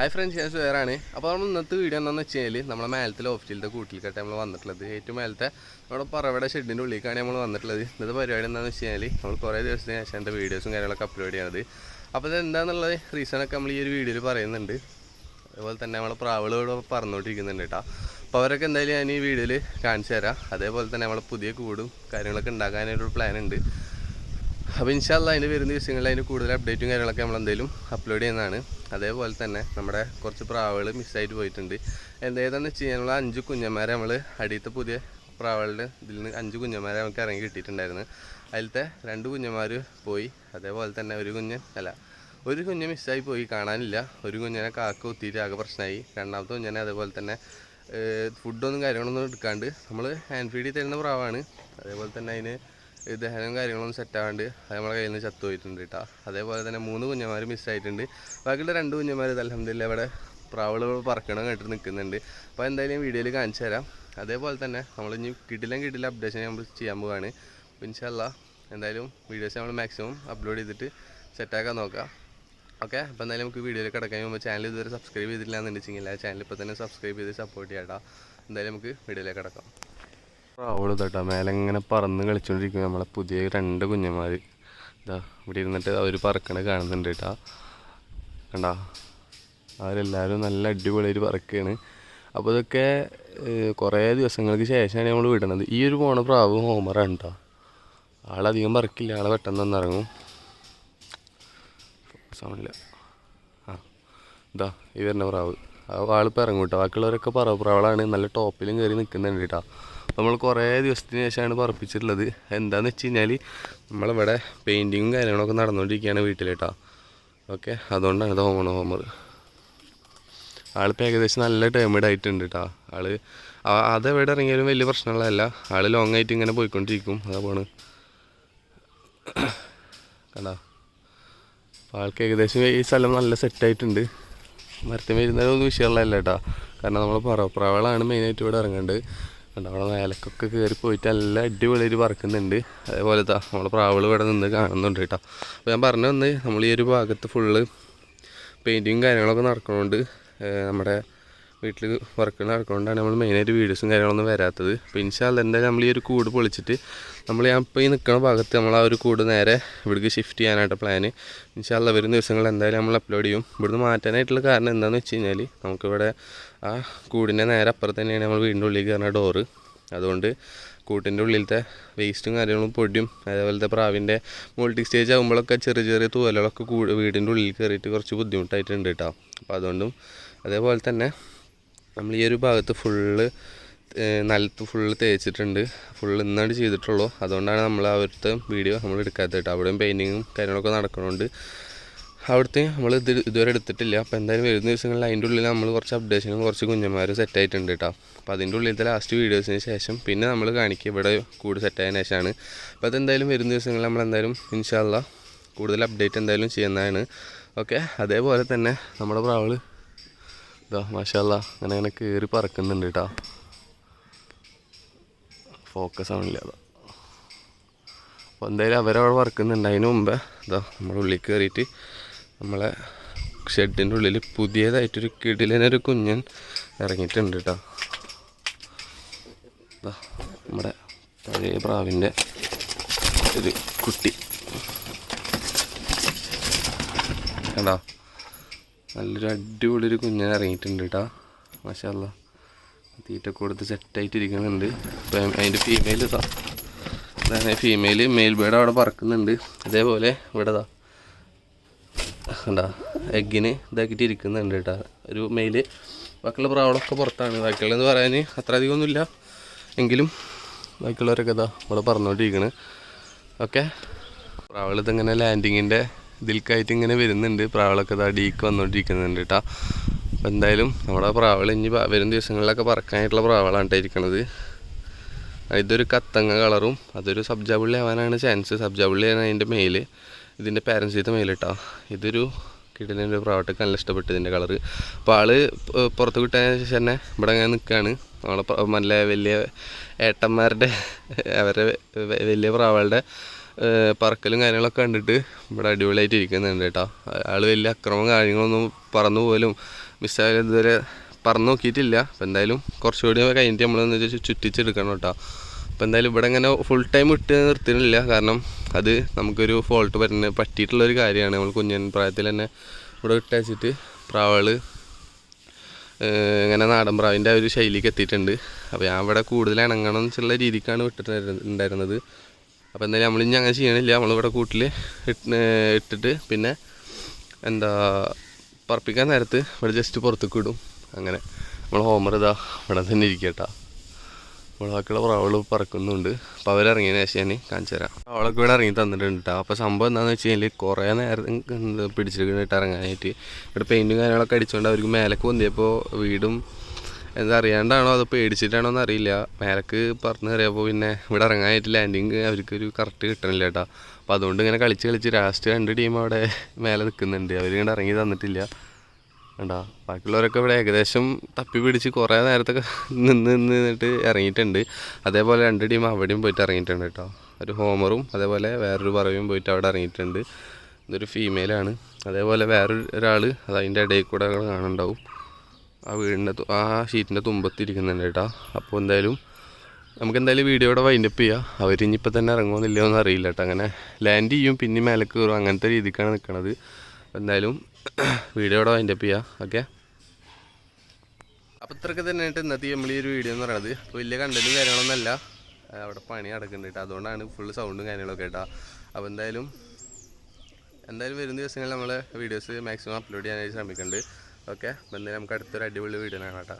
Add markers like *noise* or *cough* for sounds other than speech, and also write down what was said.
Hi friends ഞാൻ സുഹേറാണ്. അപ്പോൾ നമ്മൾ ഇന്നത്തെ വീഡിയോ എന്താണെന്ന് വെച്ച് കഴിഞ്ഞാൽ നമ്മളെ മേലത്തെ ലോഫ്റ്റിലത്തെ കൂട്ടിലേക്കാട്ട് നമ്മൾ വന്നിട്ടുള്ളത്. ഏറ്റവും മേലത്തെ നമ്മുടെ പറവയുടെ ഷെഡിന്റെ ഉള്ളിലേക്കാണ് നമ്മൾ വന്നിട്ടുള്ളത്. ഇന്നത്തെ പരിപാടി എന്താണെന്ന് വെച്ച് കഴിഞ്ഞാൽ നമ്മൾ കുറേ ദിവസത്തിന് ശേഷം എന്റെ വീഡിയോസും കാര്യങ്ങളൊക്കെ അപ്ലോഡ് ചെയ്യണത്. അപ്പോൾ ഇത് എന്താണെന്നുള്ള റീസണൊക്കെ നമ്മൾ ഈ ഒരു വീഡിയോയിൽ പറയുന്നുണ്ട്. അതുപോലെ തന്നെ നമ്മളെ പ്രാവുകളോട് പറഞ്ഞുകൊണ്ടിരിക്കുന്നുണ്ട് കേട്ടോ. അപ്പോൾ അവരൊക്കെ എന്തായാലും ഞാൻ ഈ വീഡിയോയിൽ കാണിച്ചു തരാം. അതേപോലെ തന്നെ നമ്മളെ പുതിയ കൂടും കാര്യങ്ങളൊക്കെ ഉണ്ടാക്കാനായിട്ടൊരു പ്ലാൻ ഉണ്ട്. അപ്പോൾ ഇൻഷാല്ല അതിന് വരുന്ന ദിവസങ്ങളിൽ അതിന് കൂടുതൽ അപ്ഡേറ്റും കാര്യങ്ങളൊക്കെ നമ്മൾ എന്തെങ്കിലും അപ്ലോഡ് ചെയ്യുന്നതാണ്. അതേപോലെ തന്നെ നമ്മുടെ കുറച്ച് പ്രാവുകൾ മിസ്സായിട്ട് പോയിട്ടുണ്ട്. എന്തായതെന്ന് വെച്ച് കഴിഞ്ഞാൽ അഞ്ച് കുഞ്ഞന്മാരെ നമ്മൾ അടിയത്തെ പുതിയ പ്രാവുകളുടെ ഇതിൽ നിന്ന് അഞ്ച് കുഞ്ഞന്മാരെ നമുക്ക് ഇറങ്ങി കിട്ടിയിട്ടുണ്ടായിരുന്നു. അതിലത്തെ രണ്ട് കുഞ്ഞന്മാർ പോയി. അതേപോലെ തന്നെ ഒരു കുഞ്ഞ് അല്ല ഒരു കുഞ്ഞ് മിസ്സായി പോയി കാണാനില്ല. ഒരു കുഞ്ഞിനെ കാക്ക കുത്തിയിട്ട് ആകെ പ്രശ്നമായി. രണ്ടാമത്തെ കുഞ്ഞിനെ അതേപോലെ തന്നെ ഫുഡൊന്നും കാര്യങ്ങളൊന്നും എടുക്കാണ്ട് നമ്മൾ ഹാൻഡ് ഫീഡ് തരുന്ന പ്രാവാണ്. അതേപോലെ തന്നെ അതിന് ദഹനം കാര്യങ്ങളൊന്നും സെറ്റാവാണ്ട് അത് നമ്മളെ കയ്യിൽ നിന്ന് ചത്തുപോയിട്ടുണ്ട് കേട്ടോ അതേപോലെ തന്നെ മൂന്ന് കുഞ്ഞന്മാർ മിസ്സായിട്ടുണ്ട് ബാക്കിയുള്ള രണ്ട് കുഞ്ഞന്മാർ അലഹമില്ല ഇവിടെ പ്രാവളുകൾ പറക്കണം കേട്ടിട്ട് നിൽക്കുന്നുണ്ട് അപ്പോൾ എന്തായാലും വീഡിയോയിൽ കാണിച്ചു തരാം. അതേപോലെ തന്നെ നമ്മൾ ഇനി കിട്ടില്ല കിട്ടില്ല അപ്ഡേഷൻ നമ്മൾ ചെയ്യാൻ പോവുകയാണ് ഇൻഷല്ല എന്തായാലും വീഡിയോസ് നമ്മൾ മാക്സിമം അപ്ലോഡ് ചെയ്തിട്ട് സെറ്റാക്കാൻ നോക്കാം. ഓക്കെ അപ്പോൾ എന്തായാലും നമുക്ക് വീഡിയോയിൽ കിടക്കാൻ മുമ്പ് ചാനൽ ഇതുവരെ സബ്സ്ക്രൈബ് ചെയ്തിട്ടില്ല എന്നുണ്ടെങ്കിൽ ചാനൽ ഇപ്പോൾ തന്നെ സബ്സ്ക്രൈബ് ചെയ്ത് സപ്പോർട്ട് ചെയ്യാം എന്തായാലും നമുക്ക് വീഡിയോയിലേക്ക് കിടക്കാം. അവൾ തൊട്ടാ മേലെ ഇങ്ങനെ പറന്ന് കളിച്ചോണ്ടിരിക്കും നമ്മളെ പുതിയ രണ്ട് കുഞ്ഞന്മാർ ഇതാ ഇവിടെ ഇരുന്നിട്ട് അവർ പറക്കണ കാണുന്നുണ്ട് കേട്ടാ കണ്ടാ? അവരെല്ലാവരും നല്ല അടിപൊളിയായിട്ട് പറക്കുകയാണ് അപ്പോൾ ഇതൊക്കെ കുറേ ദിവസങ്ങൾക്ക് ശേഷമാണ് നമ്മൾ വിടണത്. ഈ ഒരു പോണ പ്രാവ് ഹോമറാണ് കേട്ടോ ആളധികം പറക്കില്ല ആളെ പെട്ടെന്ന് ഒന്നിറങ്ങും സൗണ്ടില്ല. ആ ഇതാ ഈ വരുന്ന പ്രാവ്. ആ ആളിപ്പോൾ ഇറങ്ങും കേട്ടോ ബാക്കിയുള്ളവരൊക്കെ പറവ് പ്രാവളാണ്. നല്ല ടോപ്പിലും കയറി നിൽക്കുന്നുണ്ട് കേട്ടോ നമ്മൾ കുറേ ദിവസത്തിന് ശേഷമാണ് പറപ്പിച്ചിട്ടുള്ളത് എന്താണെന്ന് വെച്ച് കഴിഞ്ഞാൽ നമ്മളിവിടെ പെയിന്റിങ്ങും കാര്യങ്ങളൊക്കെ നടന്നുകൊണ്ടിരിക്കുകയാണ് വീട്ടിൽ കേട്ടോ. ഓക്കെ അതുകൊണ്ടാണ് ഇത് ഹോമണ് ഹോമർ ആളിപ്പോൾ ഏകദേശം നല്ല ടേമിഡ് ആയിട്ടുണ്ട് കേട്ടോ. ആൾ അതെവിടെ ഇറങ്ങിയാലും വലിയ പ്രശ്നമുള്ളതല്ല. ആൾ ലോങ് ആയിട്ട് ഇങ്ങനെ പോയിക്കൊണ്ടിരിക്കും. അതാണ് കണ്ടോ? അപ്പോൾ ആൾക്ക് ഏകദേശം ഈ സ്ഥലം നല്ല സെറ്റായിട്ടുണ്ട് മരത്തിൽ വരുന്നതൊന്നും വിഷയമുള്ളതല്ല കേട്ടോ. കാരണം നമ്മൾ പറവപ്രാവളാണ് മെയിനായിട്ട് ഇവിടെ ഇറങ്ങേണ്ടത്. അവിടെ മേലക്കൊക്കെ കയറി പോയിട്ട് നല്ല അടിപൊളിയായിട്ട് പറക്കുന്നുണ്ട് അതേപോലെ താ നമ്മളെ പ്രാവൾ ഇവിടെ നിന്ന് കാണുന്നുണ്ട് കേട്ടോ. അപ്പോൾ ഞാൻ പറഞ്ഞു വന്ന് നമ്മൾ ഈ ഒരു ഭാഗത്ത് ഫുള്ള് പെയിന്റിങ്ങും കാര്യങ്ങളൊക്കെ നടക്കണോണ്ട് നമ്മുടെ വീട്ടിൽ വർക്കുകൾ നടക്കുന്നതുകൊണ്ടാണ് നമ്മൾ മെയിനായിട്ട് വീഡിയോസും കാര്യങ്ങളൊന്നും വരാത്തത്. അപ്പോൾ ഇൻഷാല്ല എന്തായാലും നമ്മൾ ഈ ഒരു കൂട് പൊളിച്ചിട്ട് നമ്മൾ ഞാൻ ഇപ്പോൾ ഈ നിൽക്കുന്ന ഭാഗത്ത് നമ്മൾ ആ ഒരു കൂട് നേരെ ഇവിടേക്ക് ഷിഫ്റ്റ് ചെയ്യാനായിട്ട് പ്ലാന് ഇൻഷാല്ല വരുന്ന ദിവസങ്ങളിൽ എന്തായാലും നമ്മൾ അപ്ലോഡ് ചെയ്യും. ഇവിടുന്ന് മാറ്റാനായിട്ടുള്ള കാരണം എന്താണെന്ന് വെച്ച് കഴിഞ്ഞാൽ നമുക്കിവിടെ ആ കൂടിന്റെ നേരെ അപ്പുറത്ത് തന്നെയാണ് നമ്മൾ വീടിന്റെ ഉള്ളിൽ കയറുന്ന ഡോറ് അതുകൊണ്ട് കൂട്ടിന്റെ ഉള്ളിലത്തെ വേസ്റ്റും കാര്യങ്ങളും പൊടിയും അതേപോലത്തെ പ്രാവിന്റെ മൾട്ടി സ്റ്റേജ് ആകുമ്പോഴൊക്കെ ചെറിയ ചെറിയ തൂവലുകളൊക്കെ വീടിന്റെ ഉള്ളിൽ കയറിയിട്ട് കുറച്ച് ബുദ്ധിമുട്ടായിട്ടുണ്ട് കേട്ടോ അപ്പോൾ അതുകൊണ്ടും അതേപോലെ തന്നെ നമ്മൾ ഈ ഒരു ഭാഗത്ത് ഫുള്ള് നിലത്ത് ഫുള്ള് തേച്ചിട്ടുണ്ട്. ഫുള്ള് ഇന്നാണ് ചെയ്തിട്ടുള്ളൂ. അതുകൊണ്ടാണ് നമ്മൾ അവിടുത്തെ വീഡിയോ നമ്മൾ എടുക്കാത്തത് കേട്ടോ. അവിടെയും പെയിന്റിങ്ങും കാര്യങ്ങളൊക്കെ നടക്കുന്നുണ്ട് അവിടുത്തെ നമ്മൾ ഇത് ഇതുവരെ എടുത്തിട്ടില്ല. അപ്പോൾ എന്തായാലും വരുന്ന ദിവസങ്ങളിൽ അതിന്റെ ഉള്ളിൽ നമ്മൾ കുറച്ച് അപ്ഡേഷനും കുറച്ച് കുഞ്ഞന്മാർ സെറ്റ് ആയിട്ടുണ്ട് കേട്ടോ. അപ്പോൾ അതിന്റെ ഉള്ളിലത്തെ ലാസ്റ്റ് വീഡിയോസിന് ശേഷം പിന്നെ നമ്മൾ കാണിക്കുക ഇവിടെ കൂട് സെറ്റായതിനു ശേഷമാണ്. അപ്പോൾ അതെന്തായാലും വരുന്ന ദിവസങ്ങളിൽ നമ്മൾ എന്തായാലും ഇൻഷാല്ല കൂടുതൽ അപ്ഡേറ്റ് എന്തായാലും ചെയ്യുന്നതാണ്. ഓക്കെ അതേപോലെ തന്നെ നമ്മുടെ പ്രാവൾ ഇതാ മാഷാല്ല അങ്ങനെ അങ്ങനെ കയറി പറക്കുന്നുണ്ട് കേട്ടോ ഫോക്കസ് ആവണില്ല അതാ അപ്പോൾ എന്തായാലും അവരവിടെ പറക്കുന്നുണ്ട് അതിന് മുമ്പേ ഇതാ നമ്മുടെ ഉള്ളിൽ കയറിയിട്ട് നമ്മളെ ഷെഡിന്റെ ഉള്ളിൽ പുതിയതായിട്ടൊരു കിടിലനൊരു കുഞ്ഞൻ ഇറങ്ങിയിട്ടുണ്ട് കേട്ടോ ഇതാ നമ്മുടെ പഴയ പ്രാവിന്റെ ഒരു കുട്ടി. കണ്ടോ? നല്ലൊരു അടിപൊളി ഒരു കുഞ്ഞൻ ഇറങ്ങിയിട്ടുണ്ട് കേട്ടോ മാഷല്ല തീറ്റ കൊടുത്ത് സെറ്റായിട്ടിരിക്കുന്നുണ്ട് അപ്പം അതിന്റെ ഫീമെയിൽ ഇതാ. അതാണ് ഫീമെയിൽ മെയിൽ ബേഡ് അവിടെ പറക്കുന്നുണ്ട്. അതേപോലെ ഇവിടെ ഇതാ. എഗിന് എഗ്ഗിന് ഇതാക്കിയിട്ട് ഇരിക്കുന്നുണ്ട് കേട്ടോ ഒരു മെയിൽ ബാക്കിയുള്ള പ്രാവളൊക്കെ പുറത്താണ്. ബാക്കിയുള്ളതെന്ന് പറയാൻ അത്ര അധികമൊന്നുമില്ല എങ്കിലും ബാക്കിയുള്ളവരൊക്കെ ഇതാ ഇവിടെ പറഞ്ഞുകൊണ്ടിരിക്കണ് ഓക്കെ പ്രാവൾ ഇതിങ്ങനെ ലാൻഡിങ്ങിന്റെ ഇതിൽക്കായിട്ട് ഇങ്ങനെ വരുന്നുണ്ട്. പ്രാവളൊക്കെ ഇതാ ഡീക്ക് വന്നുകൊണ്ടിരിക്കുന്നുണ്ട് കേട്ടോ അപ്പോൾ എന്തായാലും നമ്മുടെ പ്രാവൾ ഇനി വരും ദിവസങ്ങളിലൊക്കെ പറക്കാനായിട്ടുള്ള പ്രാവളാണ് ഇരിക്കണത്. ഇതൊരു കത്തങ്ങ കളറും അതൊരു സബ്ജാബുള്ളി ആവാനാണ് ചാൻസ്. സബ്ജാബുള്ളിയാണ് അതിന്റെ മെയിൽ ഇതിന്റെ പാരൻസ് ചെയ്ത മെയിൽ കേട്ടോ ഇതൊരു കിടലിന്റെ പ്രാവട്ടൊക്കെ നല്ല ഇഷ്ടപ്പെട്ടു ഇതിന്റെ കളറ്. അപ്പോൾ ആൾ പുറത്ത് വിട്ടതിന് ശേഷം തന്നെ ഇവിടെ അങ്ങനെ നിൽക്കുകയാണ് നമ്മളെ നല്ല വലിയ ഏട്ടന്മാരുടെ അവരുടെ വലിയ പ്രാവളുടെ പറക്കലും കാര്യങ്ങളൊക്കെ കണ്ടിട്ട് ഇവിടെ അടിപൊളിയായിട്ട് ഇരിക്കുന്നുണ്ട് കേട്ടോ. ആൾ വലിയ അക്രമം കാര്യങ്ങളൊന്നും പറന്നു പോലും മിസ്സായാലും ഇതുവരെ പറന്നു നോക്കിയിട്ടില്ല. അപ്പം എന്തായാലും കുറച്ചുകൂടി കഴിഞ്ഞിട്ട് വെച്ചാൽ ചുറ്റിച്ചെടുക്കണം കേട്ടോ. അപ്പം എന്തായാലും ഇവിടെ ഇങ്ങനെ ഫുൾ ടൈം ഇട്ട് നിർത്തിയിട്ടില്ല. കാരണം അത് നമുക്കൊരു ഫോൾട്ട് വരുന്ന പറ്റിയിട്ടുള്ളൊരു കാര്യമാണ്. നമ്മൾ കുഞ്ഞൻ പ്രായത്തിൽ തന്നെ ഇവിടെ ഇട്ടയച്ചിട്ട് പ്രാവൾ ഇങ്ങനെ നാടൻ പ്രാവിന്റെ ആ ഒരു ശൈലിക്ക് എത്തിയിട്ടുണ്ട്. അപ്പോൾ ഞാൻ ഇവിടെ കൂടുതൽ ഇണങ്ങണം എന്നുള്ള രീതിക്കാണ് വിട്ടിട്ട് ഉണ്ടായിരുന്നത് അപ്പോൾ എന്തായാലും നമ്മളിനി അങ്ങനെ ചെയ്യണില്ല. നമ്മളിവിടെ കൂട്ടിൽ ഇട്ടിട്ട് പിന്നെ എന്താ പറപ്പിക്കാൻ നേരത്ത് ഇവിടെ ജസ്റ്റ് പുറത്തേക്ക് ഇടും. അങ്ങനെ നമ്മൾ ഹോമർ ഇതാ ഇവിടെ തന്നെ ഇരിക്കട്ടാ. ഇവിടെ ബാക്കിയുള്ള പ്രാവുകൾ പറക്കുന്നുണ്ട്. അപ്പോൾ അവരിറങ്ങിയതിന് ശേഷം ഞാൻ കാണിച്ചു തരാം. അവളൊക്കെ ഇവിടെ ഇറങ്ങി തന്നിട്ടുണ്ട് കേട്ടോ അപ്പോൾ സംഭവം എന്താണെന്ന് വെച്ച് കഴിഞ്ഞാൽ കുറേ നേരം പിടിച്ചിട്ട് ഇറങ്ങാനായിട്ട്. ഇവിടെ പെയിന്റും കാര്യങ്ങളൊക്കെ അടിച്ചുകൊണ്ട് അവർക്ക് മേലേക്ക് പൊന്തിയപ്പോൾ വീടും എന്താ അറിയാണ്ടാണോ അത് പേടിച്ചിട്ടാണോ എന്ന് അറിയില്ല. മേലക്ക് പറഞ്ഞു കയറിയപ്പോൾ പിന്നെ ഇവിടെ ഇറങ്ങാനായിട്ട് ലാൻഡിങ് അവർക്കൊരു കറക്റ്റ് കിട്ടണില്ല കേട്ടോ. അപ്പോൾ അതുകൊണ്ട് ഇങ്ങനെ കളിച്ച് കളിച്ച് ലാസ്റ്റ് രണ്ട് ടീം അവിടെ മേലെ നിൽക്കുന്നുണ്ട് അവർ ഇങ്ങോട്ട് ഇറങ്ങി തന്നിട്ടില്ല. കണ്ടാ? ബാക്കിയുള്ളവരൊക്കെ ഇവിടെ ഏകദേശം തപ്പി പിടിച്ച് കുറേ നേരത്തൊക്കെ നിന്ന് നിന്ന് നിന്നിട്ട് ഇറങ്ങിയിട്ടുണ്ട്. അതേപോലെ രണ്ട് ടീം അവിടെയും പോയിട്ട് ഇറങ്ങിയിട്ടുണ്ട് കേട്ടോ. ഒരു ഹോമറും അതേപോലെ വേറൊരു പറവയും പോയിട്ട് അവിടെ ഇറങ്ങിയിട്ടുണ്ട്. ഇതൊരു ഫീമെയിലാണ് അതേപോലെ വേറൊരു ഒരാൾ അത് അതിന്റെ ഇടയിൽ കൂടെ കാണുന്നുണ്ടാവും. ആ വീടിന്റെ ആ ഷീറ്റിന്റെ തുമ്പത്തിരിക്കുന്നുണ്ട് കേട്ടോ. അപ്പോൾ എന്തായാലും നമുക്ക് എന്തായാലും വീഡിയോയുടെ വൈൻഡപ്പ് ചെയ്യാം. അവർ ഇനിയിപ്പോൾ തന്നെ ഇറങ്ങുമെന്നില്ലയോ എന്ന് അറിയില്ല കേട്ടോ. അങ്ങനെ ലാൻഡ് ചെയ്യും പിന്നെ മേലെ കയറും. അങ്ങനത്തെ രീതിക്കാണ് നിൽക്കുന്നത് എന്തായാലും *clears throat* വീഡിയോയുടെ വൈൻഡപ്പ് ചെയ്യാം. ഓക്കെ അപ്പോൾ ഇത്രയൊക്കെ തന്നെയായിട്ട് ഇന്നത്തെ നമ്മൾ ഈ ഒരു വീഡിയോ എന്ന് പറയുന്നത് അപ്പോൾ വലിയ കണ്ടന്റും കാര്യങ്ങളൊന്നുമല്ല അവിടെ പണി നടക്കുന്നുണ്ട് കേട്ടോ. അതുകൊണ്ടാണ് ഫുൾ സൗണ്ടും കാര്യങ്ങളൊക്കെ കേട്ടോ. അപ്പോൾ എന്തായാലും എന്തായാലും വരുന്ന ദിവസങ്ങളിൽ നമ്മൾ വീഡിയോസ് മാക്സിമം അപ്ലോഡ് ചെയ്യാനായിട്ട് ശ്രമിക്കുന്നുണ്ട് ഓക്കെ ബന്ധി നമുക്ക് അടുത്തൊരു അടിപൊളി വീടിനാണ് കേട്ടോ.